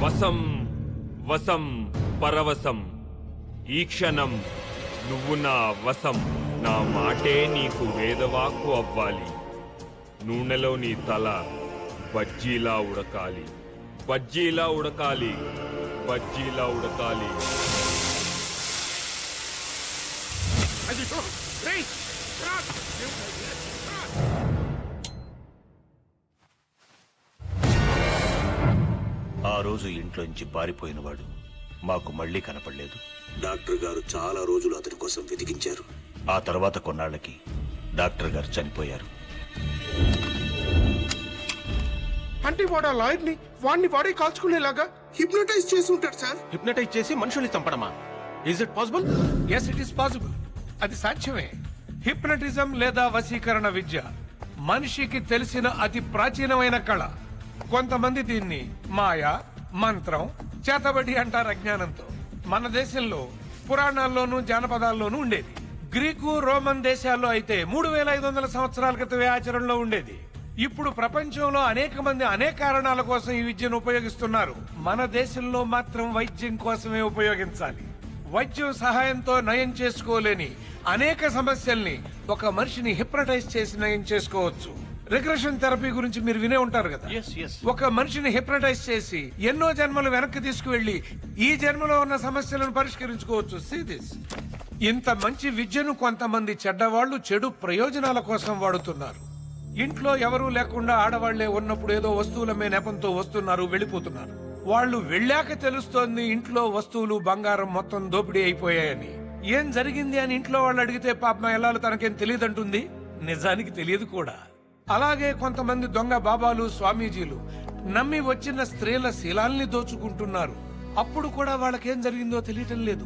వసం వసం పరవశం. ఈ క్షణం నువ్వు నా వశం. నా మాటే నీకు వేదవాక్కు అవ్వాలి. నూనెలో నీ తల బజ్జీలా ఉడకాలి. బజ్జీలా ఉడకాలి. బజ్జీలా ఉడకాలి. అది రోజు ఇంట్లోంచి పారిపోయినవాడు. మాకు మళ్ళీ కనపడలేదు. డాక్టర్ గారు చాలా రోజులు అతని కోసం వెతికించారు. ఆ తర్వాత కొన్నాళ్ళకి డాక్టర్ గారు చనిపోయారు. అంటే వాడు ఆ లాయర్ని వాడిని వాడే కాల్చుకునేలాగా హిప్నటైజ్ చేసి ఉంటాడు సార్. హిప్నటైజ్ చేసి మనుషుల్ని చంపడమా? Is it possible yes it is possible అది సాధ్యమే. హిప్నటిజం లేదా వశీకరణ విద్య మనిషికి తెలిసిన అతి ప్రాచీనమైన కళ. కొంతమంది దీన్ని మాయ మంత్రం చేతబడి అంటారు అజ్ఞానంతో. మన దేశంలో పురాణాల్లోనూ జానపదాల్లోనూ ఉండేది. గ్రీకు రోమన్ దేశాల్లో అయితే మూడు వేల ఐదు వందల సంవత్సరాల క్రితమే ఆచరణలో ఉండేది. ఇప్పుడు ప్రపంచంలో అనేక మంది అనేక కారణాల కోసం ఈ విద్యను ఉపయోగిస్తున్నారు. మన దేశంలో మాత్రం వైద్యం కోసమే ఉపయోగించాలి. వైద్యం సహాయంతో నయం చేసుకోలేని అనేక సమస్యల్ని ఒక మనిషిని హిప్రటైజ్ చేసి నయం చేసుకోవచ్చు. రిగ్రెషన్ థెరపీ గురించి మీరు వినే ఉంటారు కదా? ఒక మనిషిని హిప్నటైజ్ చేసి ఎన్నో జన్మలు వెనక్కి తీసుకువెళ్ళి ఈ జన్మలో ఉన్న సమస్యలను పరిష్కరించుకోవచ్చు. ఇంత మంచి విద్యను కొంతమంది చెడ్డవాళ్ళు చెడు ప్రయోజనాల కోసం వాడుతున్నారు. ఇంట్లో ఎవరూ లేకుండా ఆడవాళ్ళే ఉన్నప్పుడు ఏదో వస్తువుల మీద నెపంతో వస్తున్నారు వెళ్ళిపోతున్నారు. వాళ్ళు వెళ్ళాక తెలుస్తోంది ఇంట్లో వస్తువులు బంగారం మొత్తం దోపిడీ అయిపోయాయని. ఏం జరిగింది అని ఇంట్లో వాళ్ళు అడిగితే పాపం ఎలాలు తనకేం తెలియదంటుంది? నిజానికి తెలియదు కూడా. అలాగే కొంతమంది దొంగ బాబాలు స్వామీజీలు నమ్మి వచ్చిన స్త్రీల శీలాల్ని దోచుకుంటున్నారు. అప్పుడు కూడా వాళ్ళకేం జరిగిందో తెలియటం లేదు.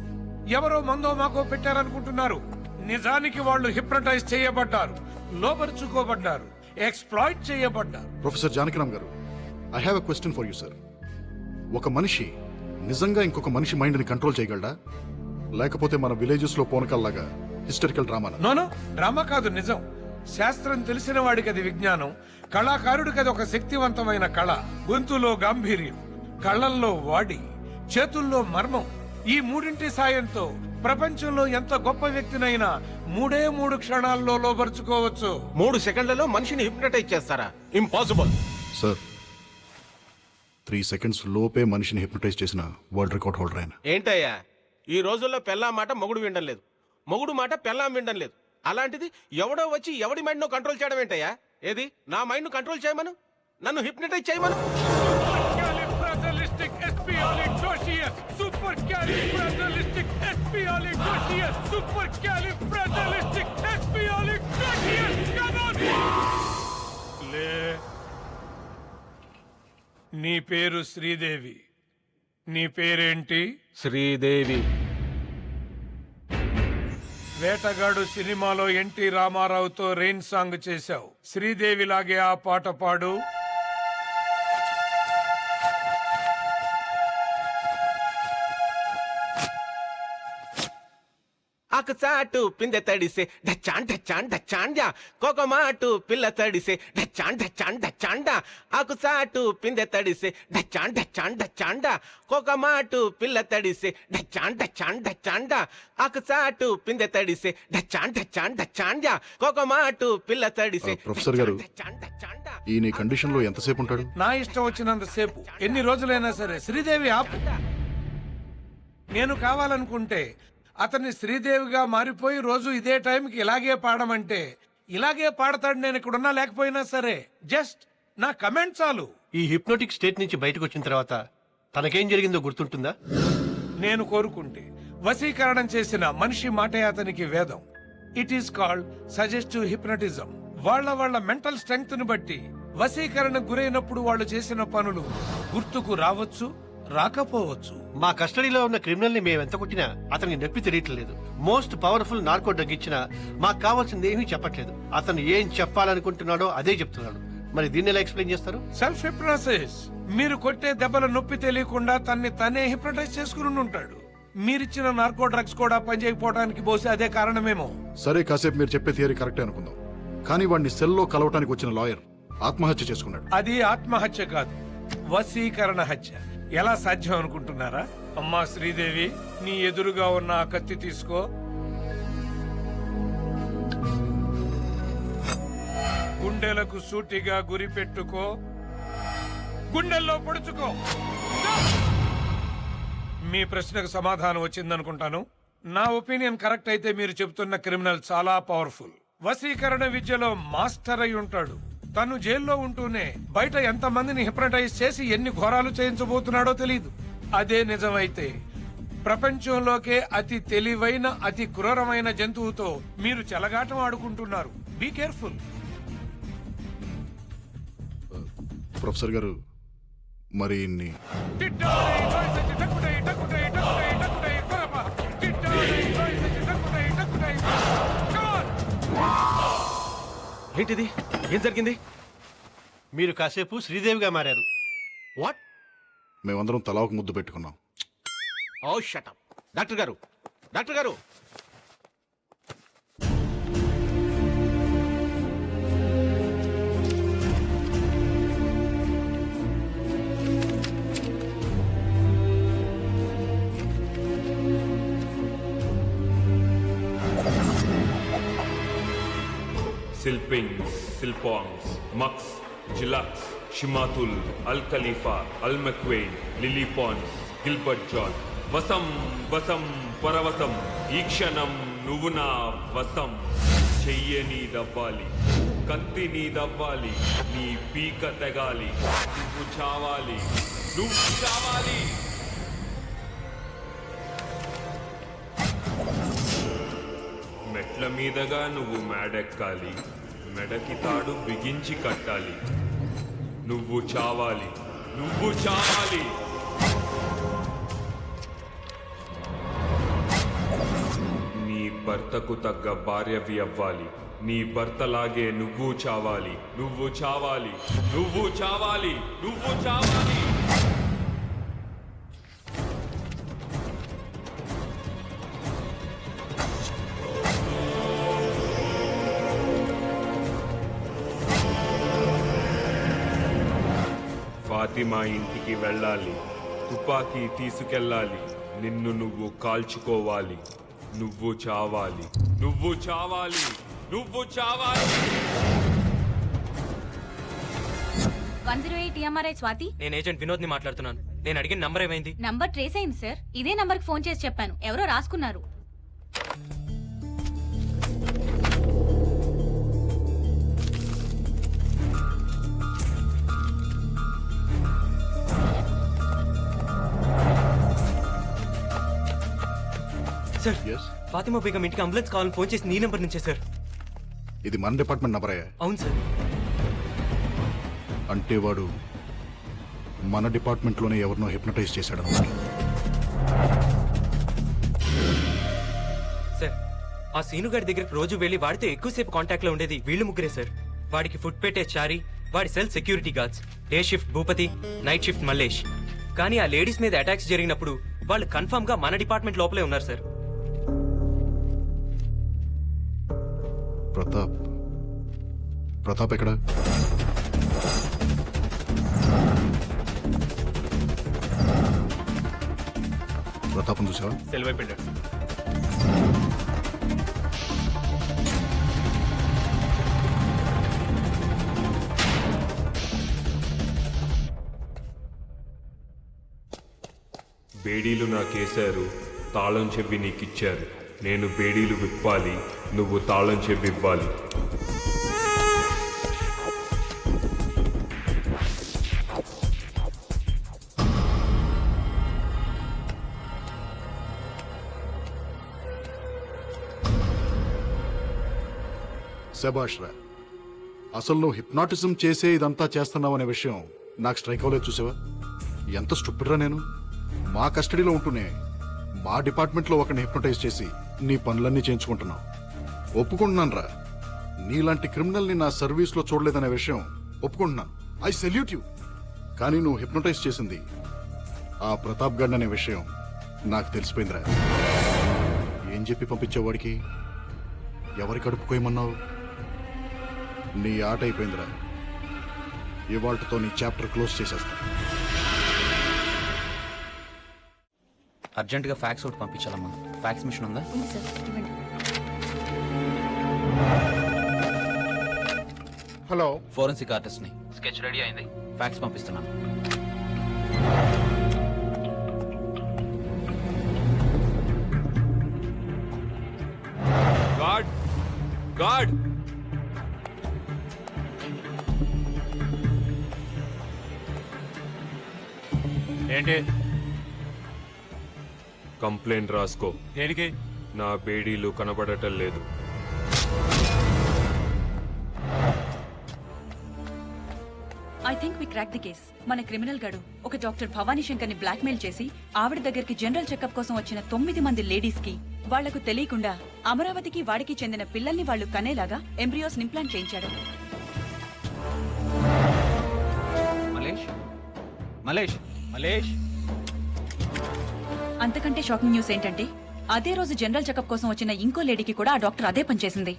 ఎవరో మందో మాకో పెట్టారనుకుంటున్నారు. నిజానికి వాళ్ళు హిప్నటైజ్ చేయబడ్డారు లోపరుచుకోబడ్డారు exploit చేయబడ్డారు. Professor Janakiram garu I have a question for you sir ఒక మనిషి నిజంగా ఇంకొక మనిషి మైండ్ని కంట్రోల్ చేయగలడా? లేకపోతే మన విలేజెస్లో పోనకల్లాగా హిస్టరికల్ డ్రామానా నోనో డ్రామా కాదు నిజం. శాస్త్రం తెలిసిన వాడికి అది విజ్ఞానం కళాకారుడికి అది ఒక శక్తివంతమైన కళ గొంతులో గాంభీర్యం కళ్ళల్లో వాడి చేతుల్లో మర్మం. ఈ మూడింటి సాయంతో ప్రపంచంలో ఎంత గొప్ప వ్యక్తినైనా మూడే మూడు క్షణాల్లో లోపరుచుకోవచ్చు మూడు సెకండ్లలో మనిషిని హిప్నటైజ్ చేస్తారా? ఇంపాసిబుల్. సార్ త్రీ సెకండ్స్ లోపే మనిషిని హిప్నటైజ్ చేసిన వరల్డ్ రికార్డ్ హోల్డర్ ఆయన. ఏంటయ్యా? ఈ రోజుల్లో పెళ్ళా మాట మొగుడు వినడం లేదు. మొగుడు మాట పెళ్ళాం వినడం లేదు. అలాంటిది ఎవడో వచ్చి ఎవడి మైండ్ను కంట్రోల్ చేయడం ఏంటయ్యా? ఏది? నా మైండ్ను కంట్రోల్ చేయమను? నన్ను హిప్నటైజ్ చేయమను? నీ పేరు శ్రీదేవి. నీ పేరేంటి? శ్రీదేవి. వేటగాడు సినిమాలో ఎన్టీ రామారావుతో రెయిన్ సాంగ్ చేశావు. శ్రీదేవి లాగే ఆ పాట పాడు. ఆకు చాటు పిందె తడిసే డచ్చాన్ డచ్చాన్ డచ్చాండా కోకమాటు పిల్ల తడిసే డచ్చాన్ డచ్చాన్ డచ్చాండా ఆకు చాటు పిందె తడిసే డచ్చాన్ డచ్చాన్ డచ్చాండా కోకమాటు పిల్ల తడిసే డచ్చాన్ డచ్చాన్ డచ్చాండా ఆకు చాటు పిందె తడిసే డచ్చాన్ డచ్చాన్ డచ్చాండా కోకమాటు పిల్ల తడిసే ప్రొఫెసర్ గారు, ఈయన కండిషన్లో ఎంతసేపు ఉంటాడు? నా ఇష్టం వచ్చినంత సేపు. ఎన్ని రోజులైనా సరే శ్రీదేవి ఆపు. నేను కావాలనుకుంటే అతన్ని శ్రీదేవిగా మారిపోయి రోజు ఇదే టైంకి ఇలాగే పాడమంటే ఇలాగే పాడతాడు నేను ఇక్కడున్నా లేకపోయినా సరే జస్ట్ నా కమెంట్ చాలు. ఈ హిప్నోటిక్ స్టేట్ నుంచి బయటకు వచ్చిన తర్వాత తనకేం జరిగిందో గుర్తుంటుందా? నేను కోరుకుంటే వశీకరణం చేసిన మనిషి మాటే అతనికి వేదం. It is called suggestive hypnotism వాళ్ళ వాళ్ళ మెంటల్ స్ట్రెంగ్త్ను బట్టి వశీకరణ గురైనప్పుడు వాళ్ళు చేసిన పనులు గుర్తుకు రావచ్చు రాకపోవచ్చు. మా కస్టడీలో ఉన్న క్రిమినల్ని మేము ఎంత కొట్టినా అతనికి నొప్పి తెలియట్లేదు. మోస్ట్ పవర్ఫుల్ నార్కో డ్రగ్ ఇచ్చినా మాకు కావాల్సింది ఏమీ చెప్పట్లేదు. అతను ఏం చెప్పాలనుకుంటున్నాడో అదే చెప్తున్నాడు. మరి దీన్ని ఎలా ఎక్స్ప్లెయిన్ చేస్తారు? సెల్ఫ్ హిప్నోసిస్ మీరు కొట్టే దెబ్బల నొప్పి తెలియకుండా తన్ని తనే హిప్నటైజ్ చేసుకుని ఉంటాడు. మీరిచ్చిన నార్కో డ్రగ్స్ కూడా పనిచేయకపోవడానికి బహుశా అదే కారణమేమో. సరే కాసేపు మీరు చెప్పే థియరీ కరెక్టే అనుకుందాం. కానీ వాడిని సెల్లో కలవటానికి వచ్చిన లాయర్ ఆత్మహత్య చేసుకున్నాడు. అది ఆత్మహత్య కాదు. వశీకరణ హత్య. ఎలా సాధ్యం అనుకుంటున్నారా? అమ్మా శ్రీదేవి నీ ఎదురుగా ఉన్న ఆ కత్తి తీసుకో. గుండెలకు సూటిగా గురి పెట్టుకో. గుండెల్లో పొడుచుకో. మీ ప్రశ్నకు సమాధానం వచ్చిందనుకుంటాను. నా ఒపీనియన్ కరెక్ట్ అయితే మీరు చెబుతున్న క్రిమినల్ చాలా పవర్ఫుల్. వశీకరణ విద్యలో మాస్టర్ అయి ఉంటాడు. తను జైల్లో ఉంటూనే బయట ఎంత మందిని హిప్నటైజ్ చేసి ఎన్ని ఘోరాలు చేయించబోతున్నాడో తెలియదు అదే నిజమైతే ప్రపంచంలోకే అతి తెలివైన అతి క్రూరమైన జంతువుతో మీరు చెలగాటం ఆడుకుంటున్నారు. బీ కేర్ఫుల్ ప్రొఫెసర్ గారు మరి ఇన్ని ఏంటిది? ఏం జరిగింది? మీరు కాసేపు శ్రీదేవిగా మారారు. వాట్ మేమందరం తలా ఒక ముద్దు పెట్టుకున్నాం. ఓ షటప్ డాక్టర్ గారు. డాక్టర్ గారు. సిల్పింగ్స్ సిల్పాంగ్స్ మక్స్ జిలాక్స్ షిమాతుల్ అల్ ఖలీఫా అల్ మెక్వెయిన్ లిలీ పాన్స్ గిల్బర్ట్ జాన్ వసం వసం పరవసం ఈ క్షణం నువ్వు నా వసం చెయ్యని దవ్వాలి కత్తి నీ దవ్వాలి నీ పీక తెగాలి నువ్వు చావాలి నువ్వు చావాలి. మెట్ల మీదగా నువ్వు మేడెక్కాలి. మెడకి తాడు బిగించి కట్టాలి. నువ్వు చావాలి. నువ్వు చావాలి. నీ భర్తకు తగ్గ భార్యవి అవ్వాలి. నీ భర్తలాగే నువ్వు చావాలి. నువ్వు చావాలి. నువ్వు చావాలి. నువ్వు చావాలి. ఫాతిమా ఇంటికి వెళ్ళాలి. తుపాకీ తీసుకెళ్ళాలి. నిన్ను నువ్వు కాల్చుకోవాలి. నువ్వు చావాలి. నువ్వు చావాలి. నువ్వు చావాలి. One zero eight MRI Swathi? నేను ఏజెంట్ వినోద్ని మాట్లాడుతున్నాను. నేను అడిగిన నంబర్ ఏమైంది? నంబర్ ట్రేస్ అయింది సార్. ఇదే నంబర్కి ఫోన్ చేసి చెప్పాను. ఎవరో రాసుకున్నారు. సార్ ఎస్ ఫాతిమా బేగం ఇంటికి అంబులెన్స్ కావాలని ఫోన్ చేసి నీ నెంబర్ నుంచే సార్. ఇది మన డిపార్ట్మెంట్ నంబరే అవును సార్. అంటే వాడు మన డిపార్ట్మెంట్లోనే ఎవరినో హిప్నటైజ్ చేశాడు అన్నమాట సార్ ఆ సీను గారి దగ్గరికి రోజు వెళ్ళి వాడితో ఎక్కువసేపు కాంటాక్ట్లో ఉండేది వీళ్ళు ముగ్గురే సార్. వాడికి ఫుడ్ పెట్టే చారి వాడి cell security guards day shift Bhupathi night shift Mallesh. కానీ ఆ లేడీస్ మీద అటాక్స్ జరిగినప్పుడు వాళ్ళు కన్ఫర్మ్గా మన డిపార్ట్మెంట్ లోపలే ఉన్నారు సార్. ప్రతాప్. ప్రతాప్ ఎక్కడ? ప్రతాపం చూసావా? సెల్ వైపు వెళ్ళాడు సార్. బేడీలు నాకేశారు తాళం చెవి నీకిచ్చారు. నేను బేడీలు విప్పాలి నువ్వు తాళం చెప్పివ్వాలి ఇవ్వాలి రా అసలు నువ్వు హిప్నాటిజం చేసే ఇదంతా చేస్తున్నావు అనే విషయం నాకు స్ట్రైక్ అవ్వలేదు చూసావా? ఎంత స్టూపిడ్రా నేను. మా కస్టడీలో ఉంటూనే మా డిపార్ట్మెంట్లో ఒకరిని హిప్నటైజ్ చేసి నీ పనులన్నీ చేయించుకుంటున్నావు. ఒప్పుకుంటున్నాను రా నీలాంటి క్రిమినల్ని నా సర్వీస్లో చూడలేదనే విషయం ఒప్పుకుంటున్నాను. I salute you. కానీ నువ్వు హిప్నటైజ్ చేసింది ఆ ప్రతాప్ గడ్ అనే విషయం నాకు తెలిసిపోయిందిరా. ఏం చెప్పి పంపించావు వాడికి? ఎవరి కడుపుకోయమన్నావు నీ ఆట అయిపోయిందిరా. ఇవాళతో నీ చాప్టర్ క్లోజ్ చేసేస్తా. అర్జెంటుగా ఫ్యాక్స్ ఒకటి పంపించాలమ్మా. ఫ్యాక్స్ మిషన్ ఉందా? ఉంది సార్. ఇవ్వండి. హలో. ఫోరెన్సిక్ ఆర్టిస్ట్ని స్కెచ్ రెడీ అయింది. ఫ్యాక్స్ పంపిస్తున్నాను. గాడ్. గాడ్. ఏంటి? కంప్లైంట్ రాసుకో. దేనికి? నా బేడీలు కనబడటం లేదు. I think we crack the case మన క్రిమినల్ గడు ఒక డాక్టర్ భవానీ శంకర్ని బ్లాక్మెయిల్ చేసి ఆవిడ దగ్గరికి జనరల్ చెకప్ కోసం వచ్చిన తొమ్మిది మంది లేడీస్కి వాళ్ళకు తెలియకుండా అమరావతికి వాడికి చెందిన పిల్లల్ని వాళ్ళు కనేలాగా ఎంబ్రియోస్ ఇంప్లాంట్ చేయించాడు. మలేష్? మలేష్? మలేష్? అంతకంటే షాకింగ్ న్యూస్ ఏంటంటే అదే రోజు జనరల్ చెకప్ కోసం వచ్చిన ఇంకో లేడీకి కూడా ఆ డాక్టర్ అదే పనిచేసింది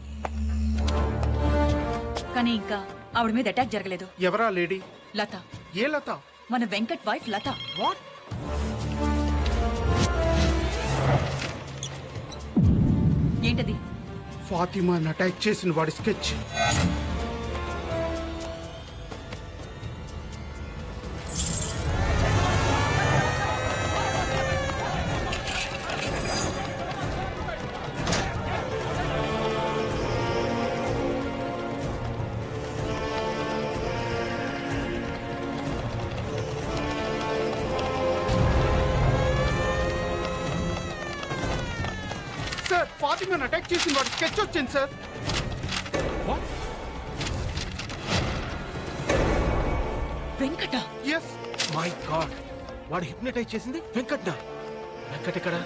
కానీ ఇంకా ఆవిడ మీద అటాక్ జరగలేదు. ఎవరా లేడీ? లత. ఏ లత? మన వెంకట్ వైఫ్ లత. వాట్? ఏంటది? ఫాతిమాని అటాక్ చేసిన వాడి స్కెచ్. సార్ ఫాతిమాని అటాక్ చేసిన వాడి స్కెచ్ వచ్చింది sir Venkata yes my god వాడు హిప్నటైజ్ చేసింది? వెంకట్నా వెంకట్ ఎక్కడ?